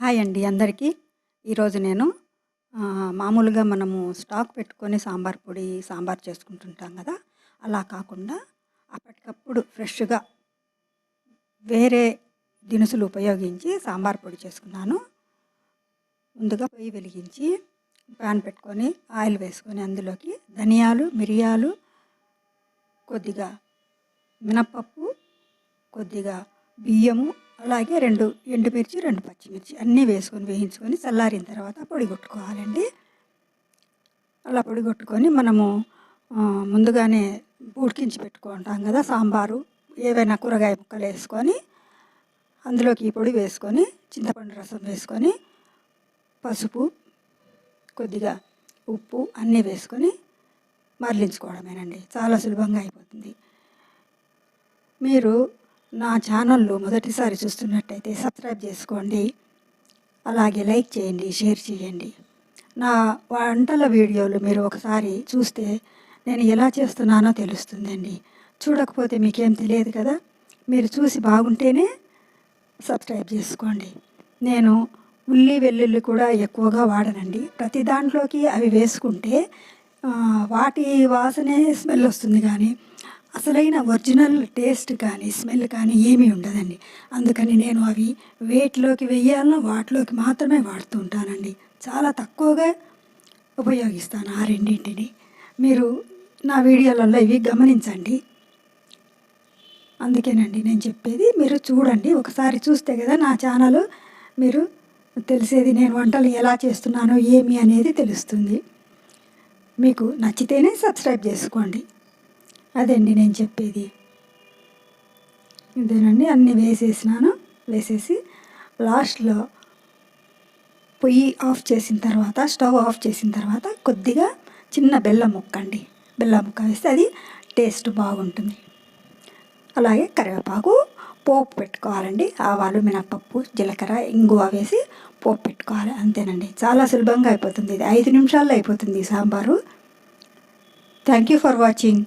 Hi అండి అందరికీ. ఈరోజు నేను మామూలుగా మనము స్టాక్ పెట్టుకొని సాంబార్ పొడి సాంబార్ చేసుకుంటుంటాం కదా. అలా కాకుండా అప్పటికప్పుడు ఫ్రెష్గా వేరే దినుసులు ఉపయోగించి సాంబార్ పొడి చేసుకున్నాను. ముందుగా పొయ్యి వెలిగించి ప్యాన్ పెట్టుకొని ఆయిల్ వేసుకొని అందులోకి ధనియాలు మిరియాలు కొద్దిగా మినప్పప్పు కొద్దిగా బియ్యము అలాగే రెండు ఎండుమిర్చి రెండు పచ్చిమిర్చి అన్నీ వేసుకొని వేయించుకొని చల్లారిన తర్వాత పొడి కొట్టుకోవాలండి. అలా పొడి కొట్టుకొని మనము ముందుగానే ఉడికించి పెట్టుకుంటాం కదా సాంబారు. ఏవైనా కూరగాయ ముక్కలు వేసుకొని అందులోకి ఈ పొడి వేసుకొని చింతపండు రసం వేసుకొని పసుపు కొద్దిగా ఉప్పు అన్నీ వేసుకొని మరలించుకోవడమేనండి. చాలా సులభంగా అయిపోతుంది. మీరు నా ఛానల్లో మొదటిసారి చూస్తున్నట్టయితే సబ్స్క్రైబ్ చేసుకోండి. అలాగే లైక్ చేయండి షేర్ చేయండి. నా వంటల వీడియోలు మీరు ఒకసారి చూస్తే నేను ఎలా చేస్తున్నానో తెలుస్తుందండి. చూడకపోతే మీకేం తెలియదు కదా? మీరు చూసి బాగుంటేనే సబ్స్క్రైబ్ చేసుకోండి. నేను ఉల్లి వెల్లుల్లి కూడా ఎక్కువగా వాడనండి. ప్రతి దాంట్లోకి అవి వేసుకుంటే వాటి వాసనే స్మెల్ వస్తుంది కానీ అసలైన ఒరిజినల్ టేస్ట్ కానీ స్మెల్ కానీ ఏమీ ఉండదండి. అందుకని నేను అవి వేటిలోకి వెయ్యాలనో వాటిలోకి మాత్రమే వాడుతూ ఉంటానండి. చాలా తక్కువగా ఉపయోగిస్తాను ఆ రెండింటిని. మీరు నా వీడియోలలో ఇవి గమనించండి. అందుకేనండి నేను చెప్పేది మీరు చూడండి. ఒకసారి చూస్తే కదా నా ఛానల్ మీరు తెలిసేది నేను వంటలు ఎలా చేస్తున్నానో ఏమి అనేది తెలుస్తుంది. మీకు నచ్చితేనే సబ్స్క్రైబ్ చేసుకోండి. అదండి నేను చెప్పేది. ఇదేనండి అన్నీ వేసేసినాను. వేసేసి లాస్ట్లో పొయ్యి ఆఫ్ చేసిన తర్వాత స్టవ్ ఆఫ్ చేసిన తర్వాత కొద్దిగా చిన్న బెల్లం ముక్క అండి. బెల్లం ముక్క వేస్తే అది టేస్ట్ బాగుంటుంది. అలాగే కరివేపాకు పోపు పెట్టుకోవాలండి. ఆవాలు మినపప్పు జీలకర్ర ఇంగువ వేసి పోపు పెట్టుకోవాలి. అంతేనండి. చాలా సులభంగా అయిపోతుంది ఇది. ఐదు నిమిషాల్లో అయిపోతుంది sambar. Thank you for watching.